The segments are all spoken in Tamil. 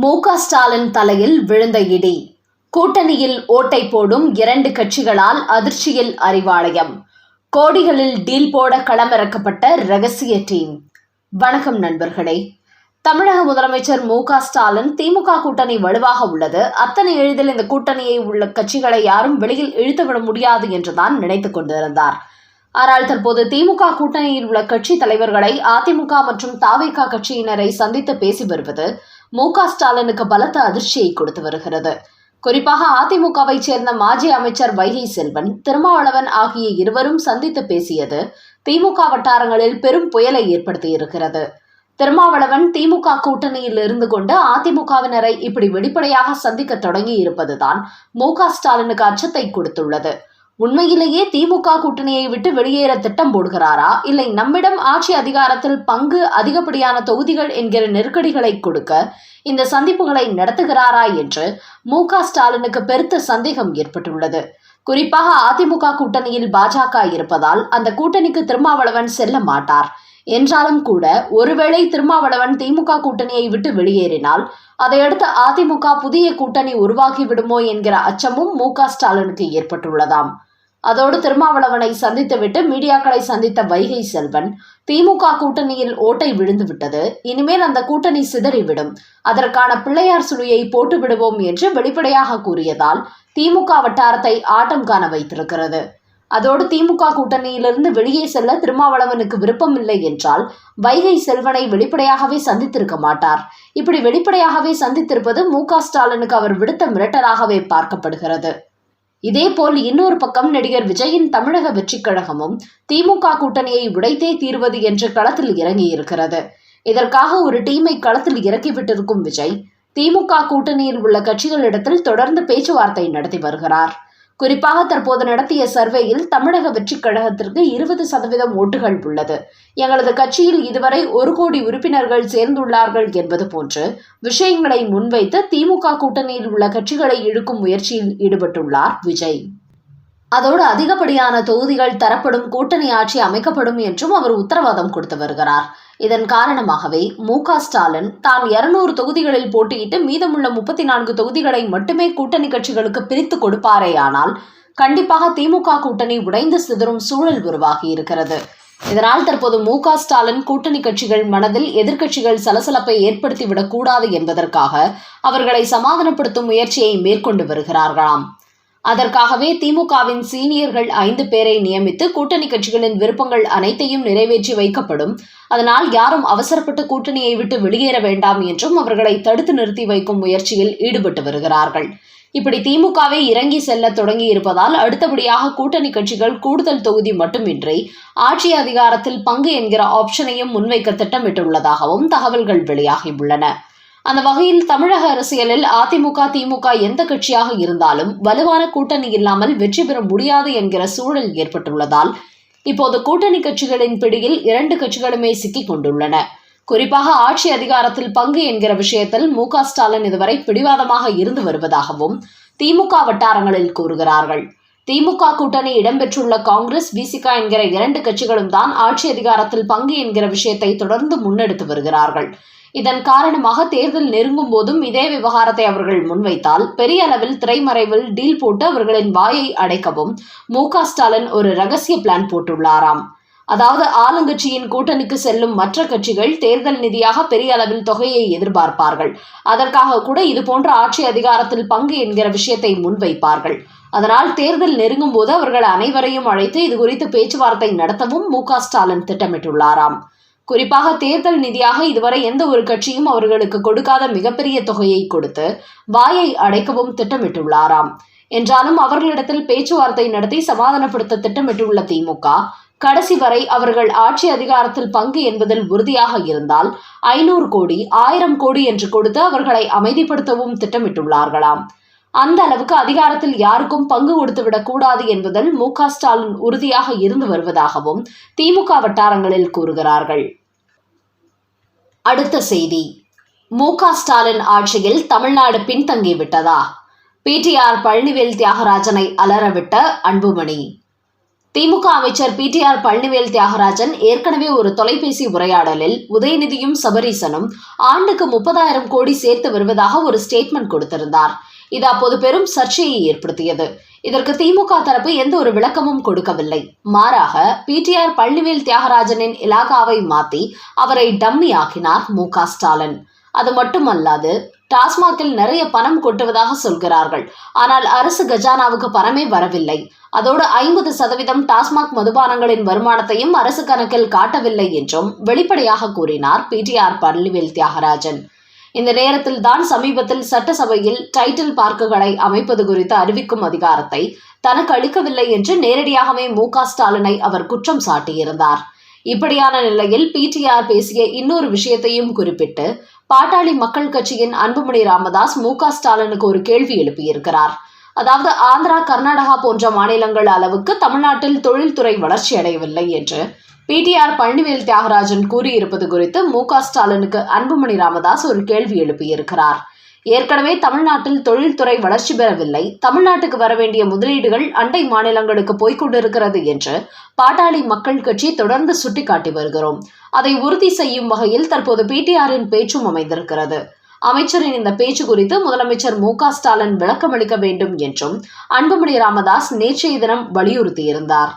மு ஸ்டாலின் தலையில் விழுந்த இடி. கூட்டணியில் ஓட்டை போடும் இரண்டு கட்சிகளால் அதிர்ச்சியில் அறிவாலயம். கோடிகளில் டீல் போட களமிறக்கப்பட்ட ரகசிய டீம். வணக்கம் நண்பர்களே. தமிழக முதலமைச்சர் மு ஸ்டாலின் திமுக கூட்டணி வலுவாக உள்ளது. அத்தனை எளிதில் இந்த கூட்டணியை உள்ள கட்சிகளை யாரும் வெளியில் இழுத்துவிட முடியாது என்றுதான் நினைத்துக் கொண்டிருந்தார். ஆனால் தற்போது திமுக கூட்டணியில் உள்ள கட்சி தலைவர்களை அதிமுக மற்றும் தாவேகா கட்சியினரை சந்தித்து பேசி வருவது மு க ஸ்டாலினுக்கு பலத்த அதிர்ச்சியை கொடுத்து வருகிறது. குறிப்பாக அதிமுகவை சேர்ந்த மாஜி அமைச்சர் வைகை செல்வன் திருமாவளவன் ஆகிய இருவரும் சந்தித்து பேசியது திமுக வட்டாரங்களில் பெரும் புயலை ஏற்படுத்தியிருக்கிறது திருமாவளவன் திமுக கூட்டணியில் இருந்து கொண்டு அதிமுகவினரை இப்படி வெளிப்படையாக சந்திக்க தொடங்கி இருப்பதுதான் மு க ஸ்டாலினுக்கு அச்சத்தை கொடுத்துள்ளது. உண்மையிலேயே திமுக கூட்டணியை விட்டு வெளியேற திட்டம் போடுகிறாரா? இல்லை நம்மிடம் ஆட்சி அதிகாரத்தில் பங்கு அதிகப்படியான தொகுதிகள் என்கிற நெருக்கடிகளை கொடுக்க இந்த சந்திப்புகளை நடத்துகிறாரா என்று மு ஸ்டாலினுக்கு பெருத்த சந்தேகம் ஏற்பட்டுள்ளது. குறிப்பாக அதிமுக கூட்டணியில் பாஜக இருப்பதால் அந்த கூட்டணிக்கு திருமாவளவன் செல்ல மாட்டார். என்றாலும் கூட ஒருவேளை திருமாவளவன் திமுக கூட்டணியை விட்டு வெளியேறினால் அதையடுத்து அதிமுக புதிய கூட்டணி உருவாகிவிடுமோ என்கிற அச்சமும் மு ஸ்டாலினுக்கு ஏற்பட்டுள்ளதாம். அதோடு திருமாவளவனை சந்தித்துவிட்டு மீடியாக்களை சந்தித்த வைகை செல்வன் திமுக கூட்டணியில் ஓட்டை விழுந்து விட்டது இனிமேல் அந்த கூட்டணி சிதறிவிடும். அதற்கான பிள்ளையார் சுழியை போட்டு விடுவோம் என்று வெளிப்படையாக கூறியதால் திமுக வட்டாரத்தை ஆட்டம் காண வைத்திருக்கிறது. அதோடு திமுக கூட்டணியிலிருந்து வெளியே செல்ல திருமாவளவனுக்கு விருப்பம் இல்லை என்றால் வைகை செல்வனை வெளிப்படையாகவே சந்தித்திருக்க மாட்டார். இப்படி வெளிப்படையாகவே சந்தித்திருப்பது மு ஸ்டாலினுக்கு அவர் விடுத்த மிரட்டலாகவே பார்க்கப்படுகிறது. இதேபோல் இன்னொரு பக்கம் நடிகர் விஜயின் தமிழக வெற்றிக் கழகமும் திமுக கூட்டணியை உடைத்தே தீர்வது என்று களத்தில் இறங்கியிருக்கிறது. இதற்காக ஒரு டீமை களத்தில் இறக்கிவிட்டிருக்கும் விஜய் திமுக கூட்டணியில் உள்ள கட்சிகளிடத்தில் தொடர்ந்து பேச்சுவார்த்தை நடத்தி வருகிறார். குறிப்பாக தற்போது நடத்திய சர்வேயில் தமிழக வெற்றிக் கழகத்திற்கு இருபது சதவீதம் ஓட்டுகள் உள்ளது. எங்களது கட்சியில் இதுவரை ஒரு கோடி உறுப்பினர்கள் சேர்ந்துள்ளார்கள் என்பது போன்று விஷயங்களை முன்வைத்து திமுக கூட்டணியில் உள்ள கட்சிகளை இழுக்கும் முயற்சியில் ஈடுபட்டுள்ளார் விஜய். அதோடு அதிகப்படியான தொகுதிகள் தரப்படும் கூட்டணி ஆட்சி அமைக்கப்படும் என்றும் அவர் உத்தரவாதம் கொடுத்து வருகிறார். இதன் காரணமாகவே மு க ஸ்டாலின் தான் இருநூறு தொகுதிகளில் போட்டியிட்டு மீதமுள்ள முப்பத்தி நான்கு தொகுதிகளை மட்டுமே கூட்டணி கட்சிகளுக்கு பிரித்து கொடுப்பாரேயானால் கண்டிப்பாக திமுக கூட்டணி உடைந்து சிதறும் சூழல் உருவாகி இருக்கிறது. இதனால் தற்போது மு க ஸ்டாலின் கூட்டணி கட்சிகள் மனதில் எதிர்க்கட்சிகள் சலசலப்பை ஏற்படுத்திவிடக் கூடாது என்பதற்காக அவர்களை சமாதானப்படுத்தும் முயற்சியை மேற்கொண்டு வருகிறார்களாம். அதற்காகவே திமுகவின் சீனியர்கள் ஐந்து பேரை நியமித்து கூட்டணி கட்சிகளின் விருப்பங்கள் அனைத்தையும் நிறைவேற்றி வைக்கப்படும். அதனால் யாரும் அவசரப்பட்டு கூட்டணியை விட்டு வெளியேற வேண்டாம் என்றும் அவர்களை தடுத்து நிறுத்தி வைக்கும் முயற்சியில் ஈடுபட்டு வருகிறார்கள். இப்படி திமுகவே இறங்கி செல்ல தொடங்கி இருப்பதால் அடுத்தபடியாக கூட்டணி கட்சிகள் கூடுதல் தொகுதி மட்டுமின்றி ஆட்சி அதிகாரத்தில் பங்கு என்கிற ஆப்ஷனையும் முன்வைக்க திட்டமிட்டுள்ளதாகவும் தகவல்கள் வெளியாகியுள்ளன. அந்த வகையில் தமிழக அரசியலில் அதிமுக திமுக எந்த கட்சியாக இருந்தாலும் வலுவான கூட்டணி இல்லாமல் வெற்றி பெற முடியாது என்கிற சூழல் ஏற்பட்டுள்ளதால் இப்போது கூட்டணி கட்சிகளின் பிடியில் இரண்டு கட்சிகளுமே சிக்கிக் கொண்டுள்ளன. குறிப்பாக ஆட்சி அதிகாரத்தில் பங்கு என்கிற விஷயத்தில் மு க ஸ்டாலின் இதுவரை பிடிவாதமாக இருந்து வருவதாகவும் திமுக வட்டாரங்களில் கூறுகிறார்கள். திமுக கூட்டணி இடம்பெற்றுள்ள காங்கிரஸ் விசிகா என்கிற இரண்டு கட்சிகளும் தான் ஆட்சி அதிகாரத்தில் பங்கு என்கிற விஷயத்தை தொடர்ந்து முன்னெடுத்து வருகிறார்கள். இதன் காரணமாக தேர்தல் நெருங்கும் போதும் இதே விவகாரத்தை அவர்கள் முன்வைத்தால் பெரிய அளவில் திரைமறைவில் டீல் போட்டு அவர்களின் வாயை அடைக்கவும் மு ஸ்டாலின் ஒரு ரகசிய பிளான் போட்டுள்ளாராம். அதாவது ஆளுங்கட்சியின் கூட்டணிக்கு செல்லும் மற்ற கட்சிகள் தேர்தல் நிதியாக பெரிய அளவில் தொகையை எதிர்பார்ப்பார்கள். அதற்காக கூட இதுபோன்ற ஆட்சி அதிகாரத்தில் பங்கு என்கிற விஷயத்தை முன்வைப்பார்கள். அதனால் தேர்தல் நெருங்கும் போது அவர்கள் அனைவரையும் அழைத்து இது குறித்து பேச்சுவார்த்தை நடத்தவும் மு ஸ்டாலின் திட்டமிட்டுள்ளாராம். குறிப்பாக தேர்தல் நிதியாக இதுவரை எந்த ஒரு கட்சியும் அவர்களுக்கு கொடுக்காத மிகப்பெரிய தொகையை கொடுத்து வாயை அடைக்கவும் திட்டமிட்டுள்ளாராம். என்றாலும் அவர்களிடத்தில் பேச்சுவார்த்தை நடத்தி சமாதானப்படுத்த திட்டமிட்டுள்ள திமுக கடைசி வரை அவர்கள் ஆட்சி அதிகாரத்தில் பங்கு என்பதில் உறுதியாக இருந்தால் ஐநூறு கோடி ஆயிரம் கோடி என்று கொடுத்து அவர்களை அமைதிப்படுத்தவும் திட்டமிட்டுள்ளார்களாம். அந்த அளவுக்கு அதிகாரத்தில் யாருக்கும் பங்கு கொடுத்துவிடக் கூடாது என்பதில் மு க ஸ்டாலின் உறுதியாக இருந்து வருவதாகவும் திமுக வட்டாரங்களில் கூறுகிறார்கள். அடுத்த செய்தி. மு க ஸ்டாலின் ஆட்சியில் தமிழ்நாடு பின்தங்கிவிட்டதா பிடிஆர் பழனிவேல் தியாகராஜனை அலறவிட்ட அன்புமணி. திமுக அமைச்சர் பிடிஆர் பழனிவேல் தியாகராஜன் ஏற்கனவே ஒரு தொலைபேசி உரையாடலில் உதயநிதியும் சபரீசனும் ஆண்டுக்கு முப்பதாயிரம் கோடி சேர்த்து வருவதாக ஒரு ஸ்டேட்மெண்ட் கொடுத்திருந்தார். இது அப்போது பெரும் சர்ச்சையை ஏற்படுத்தியது. இதற்கு திமுக தரப்பு எந்த ஒரு விளக்கமும் கொடுக்கவில்லை. மாறாக பிடிஆர் பழனிவேல் தியாகராஜனின் இலாகாவை மாத்தி அவரை டம்மி ஆக்கினார் மு. ஸ்டாலின். அது மட்டுமல்லாது டாஸ்மாகில் நிறைய பணம் கொட்டுவதாக சொல்கிறார்கள். ஆனால் அரசு கஜானாவுக்கு பணமே வரவில்லை. அதோடு ஐம்பது சதவீதம் டாஸ்மாக் மதுபானங்களின் வருமானத்தையும் அரசு கணக்கில் காட்டவில்லை என்றும் வெளிப்படையாக கூறினார் பிடிஆர் பழனிவேல் தியாகராஜன். இந்த நேரத்தில் தான் சமீபத்தில் சட்டசபையில் டைட்டில் பார்க்குகளை அமைப்பது குறித்து அறிவிக்கும் அதிகாரத்தை தனக்கு அளிக்கவில்லை என்று நேரடியாகவே மு ஸ்டாலினை அவர் குற்றம் சாட்டியிருந்தார். இப்படியான நிலையில் பிடிஆர் பேசிய இன்னொரு விஷயத்தையும் குறிப்பிட்டு பாட்டாளி மக்கள் கட்சியின் அன்புமணி ராமதாஸ் மு ஸ்டாலினுக்கு ஒரு கேள்வி எழுப்பியிருக்கிறார். அதாவது ஆந்திரா கர்நாடகா போன்ற மாநிலங்கள் அளவுக்கு தமிழ்நாட்டில் தொழில்துறை வளர்ச்சி அடையவில்லை என்று பிடிஆர் பன்னிவேல் தியாகராஜன் கூறியிருப்பது குறித்து மு க ஸ்டாலினுக்கு அன்புமணி ராமதாஸ் ஒரு கேள்வி எழுப்பியிருக்கிறார். ஏற்கனவே தமிழ்நாட்டில் தொழில்துறை வளர்ச்சி பெறவில்லை. தமிழ்நாட்டுக்கு வர வேண்டிய முதலீடுகள் அண்டை மாநிலங்களுக்கு போய்க் கொண்டிருக்கிறது என்று பாட்டாளி மக்கள் கட்சி தொடர்ந்து சுட்டிக்காட்டி வருகிறோம். அதை உறுதி செய்யும் வகையில் தற்போது பிடிஆரின் பேச்சும் அமைந்திருக்கிறது. அமைச்சரின் இந்த பேச்சு குறித்து முதலமைச்சர் மு க ஸ்டாலின் விளக்கமளிக்க வேண்டும் என்றும் அன்புமணி ராமதாஸ் நேற்றைய தினம் வலியுறுத்தியிருந்தார்.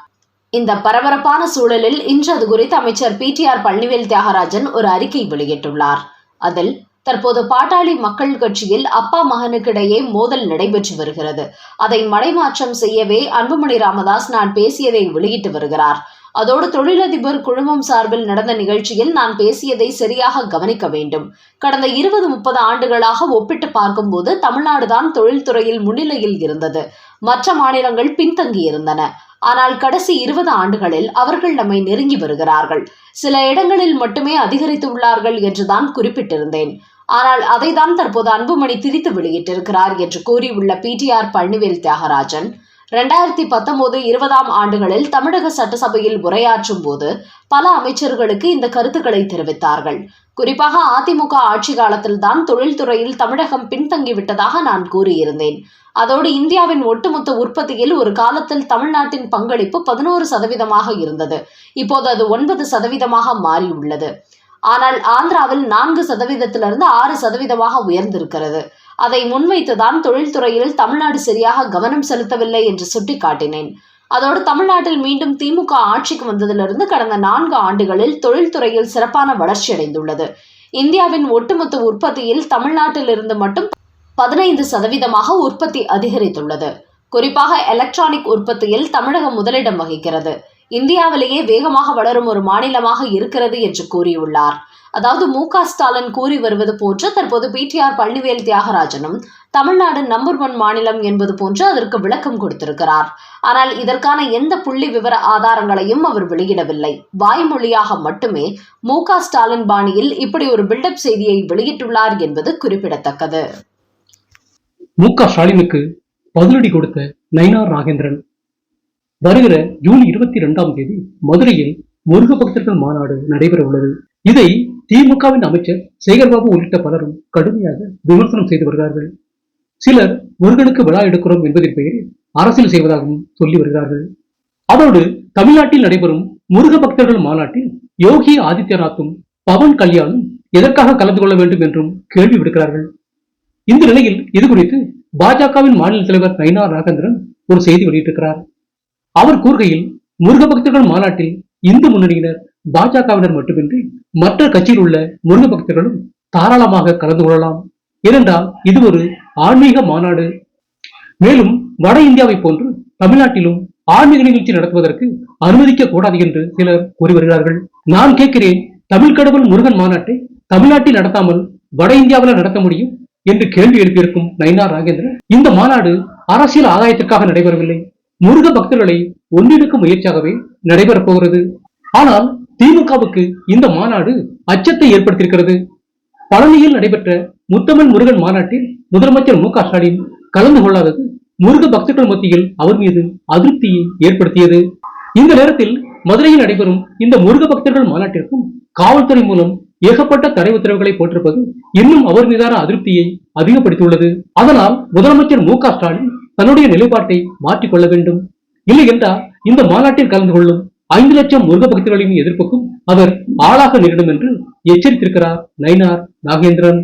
இந்த பரபரப்பான சூழலில் இன்று அது குறித்து அமைச்சர் பிடிஆர் பழனிவேல் தியாகராஜன் ஒரு அறிக்கை வெளியிட்டுள்ளார். அதில் தற்போது பாட்டாளி மக்கள் கட்சியில் அப்பா மகனுக்கிடையே மோதல் நடைபெற்று வருகிறது. அதை மடைமாற்றம் செய்யவே அன்புமணி ராமதாஸ் நான் பேசியதை வெளியிட்டு வருகிறார். அதோடு தொழிலதிபர் குழுமம் சார்பில் நடந்த நிகழ்ச்சியில் நான் பேசியதை சரியாக கவனிக்க வேண்டும். கடந்த இருபது முப்பது ஆண்டுகளாக ஒப்பிட்டு பார்க்கும்போது தமிழ்நாடுதான் தொழில்துறையில் முன்னிலையில் இருந்தது. மற்ற மாநிலங்கள் பின்தங்கி இருந்தன ஆனால் கடைசி இருபது ஆண்டுகளில் அவர்கள் நம்மை நெருங்கி வருகிறார்கள். சில இடங்களில் மட்டுமே அதிகரித்துள்ளார்கள் என்றுதான் குறிப்பிட்டிருந்தேன். ஆனால் அதைதான் தற்போது அன்புமணி திரித்து வெளியிட்டிருக்கிறார் என்று கூறியுள்ள பிடிஆர் பழனிவேல் தியாகராஜன் ரெண்டாயிரத்தி பத்தொன்பது இருபதாம் ஆண்டுகளில் தமிழக சட்டசபையில் உரையாற்றும் போது பல அமைச்சர்களுக்கு இந்த கருத்துக்களை தெரிவித்தார்கள். குறிப்பாக அதிமுக ஆட்சி காலத்தில்தான் தொழில்துறையில் தமிழகம் பின்தங்கிவிட்டதாக நான் கூறியிருந்தேன். அதோடு இந்தியாவின் ஒட்டுமொத்த உற்பத்தியில் ஒரு காலத்தில் தமிழ்நாட்டின் பங்களிப்பு பதினோரு சதவீதமாக இருந்தது. இப்போது அது ஒன்பது சதவீதமாக மாறியுள்ளது. ஆனால் ஆந்திராவில் நான்கு சதவீதத்திலிருந்து ஆறு சதவீதமாக உயர்ந்திருக்கிறது. அதை முன்வைத்துதான் தொழில்துறையில் தமிழ்நாடு சரியாக கவனம் செலுத்தவில்லை என்று சுட்டிக்காட்டினேன். அதோடு தமிழ்நாட்டில் மீண்டும் திமுக ஆட்சிக்கு வந்ததிலிருந்து கடந்த நான்கு ஆண்டுகளில் தொழில்துறையில் சிறப்பான வளர்ச்சி அடைந்துள்ளது. இந்தியாவின் ஒட்டுமொத்த உற்பத்தியில் தமிழ்நாட்டில் இருந்து மட்டும் பதினைந்து சதவீதமாக உற்பத்தி அதிகரித்துள்ளது. குறிப்பாக எலக்ட்ரானிக் உற்பத்தியில் தமிழகம் முதலிடம் வகிக்கிறது. இந்தியாவிலேயே வேகமாக வளரும் ஒரு மாநிலமாக இருக்கிறது என்று கூறியுள்ளார். அதாவது மு க ஸ்டாலின் கூறி வருவது போன்று தற்போது பிடிஆர் பள்ளிவேல் தியாகராஜனும் தமிழ்நாடு நம்பர் ஒன் மாநிலம் என்பது போன்று அதற்கு விளக்கம் கொடுத்திருக்கிறார். ஆனால் இதற்கான எந்த புள்ளி விவர ஆதாரங்களையும் அவர் வெளியிடவில்லை. வாய்மொழியாக மட்டுமே மு க ஸ்டாலின் பாணியில் இப்படி ஒரு பில்டப் செய்தியை வெளியிட்டுள்ளார் என்பது குறிப்பிடத்தக்கது. மு க ஸ்டாலினுக்கு பதிலடி கொடுத்த நயினார் நாகேந்திரன் வருகிற ஜூன் இருபத்தி இரண்டாம் தேதி மதுரையில் முருக பக்தர்கள் மாநாடு நடைபெற உள்ளது இதை திமுகவின் அமைச்சர் சேகர்பாபு உள்ளிட்ட பலரும் கடுமையாக விமர்சனம் செய்து வருகிறார்கள். சிலர் முருகனுக்கு விழா எடுக்கிறோம் என்பதின் பெயரில் அரசியல் செய்வதாகவும் சொல்லி வருகிறார்கள். அதோடு தமிழ்நாட்டில் நடைபெறும் முருக பக்தர்கள் மாநாட்டில் யோகி ஆதித்யநாத்தும் பவன் கல்யாணும் எதற்காக கலந்து கொள்ள வேண்டும் என்றும் கேள்வி விடுக்கிறார்கள். இந்த நிலையில் இது குறித்து பாஜகவின் மாநில தலைவர் நயினா நாகேந்திரன் ஒரு செய்தி வெளியிட்டிருக்கிறார். அவர் கூறுகையில் முருக பக்தர்கள் மாநாட்டில் இந்து முன்னணியினர் பாஜகவினர் மட்டுமின்றி மற்ற கட்சியில் உள்ள முருக பக்தர்களும் தாராளமாக கலந்து கொள்ளலாம். ஏனென்றால் இது ஒரு ஆன்மீக மாநாடு. மேலும் வட இந்தியாவை போன்று தமிழ்நாட்டிலும் ஆன்மீக நிகழ்ச்சி நடத்துவதற்கு அனுமதிக்க கூடாது என்று சிலர் கூறி வருகிறார்கள். நான் கேட்கிறேன் தமிழ் கடவுள் முருகன் மாநாட்டை தமிழ்நாட்டில் நடத்தாமல் வட இந்தியாவில் நடத்த முடியும் என்று கேள்வி எழுப்பியிருக்கும் நயினார் ராகேந்திரன் இந்த மாநாடு அரசியல் ஆதாயத்திற்காக நடைபெறவில்லை. முருக பக்தர்களை ஒன்றிணைக்கும் முயற்சியாகவே நடைபெறப் போகிறது. ஆனால் திமுகவுக்கு இந்த மாநாடு அச்சத்தை ஏற்படுத்தியிருக்கிறது. பழனியில் நடைபெற்ற முத்தமிழ் முருகன் மாநாட்டில் முதலமைச்சர் மு க ஸ்டாலின் கலந்து கொள்ளாதது முருக பக்தர்கள் மத்தியில் அவர் மீது அதிருப்தியை ஏற்படுத்தியது. இந்த நேரத்தில் மதுரையில் நடைபெறும் இந்த முருக பக்தர்கள் மாநாட்டிற்கும் காவல்துறை மூலம் ஏகப்பட்ட தடை உத்தரவுகளை போட்டிருப்பது இன்னும் அவர் மீதான அதிருப்தியை அதிகப்படுத்தியுள்ளது. அதனால் முதலமைச்சர் மு க ஸ்டாலின் தன்னுடைய நிலைப்பாட்டை மாற்றிக்கொள்ள வேண்டும். இல்லை என்றால் இந்த மாநாட்டில் கலந்து கொள்ளும் ஐந்து லட்சம் முருக பக்தர்களின் எதிர்ப்புக்கும் அவர் ஆளாக நேரிடும் என்று எச்சரித்திருக்கிறார் நயினார் நாகேந்திரன்.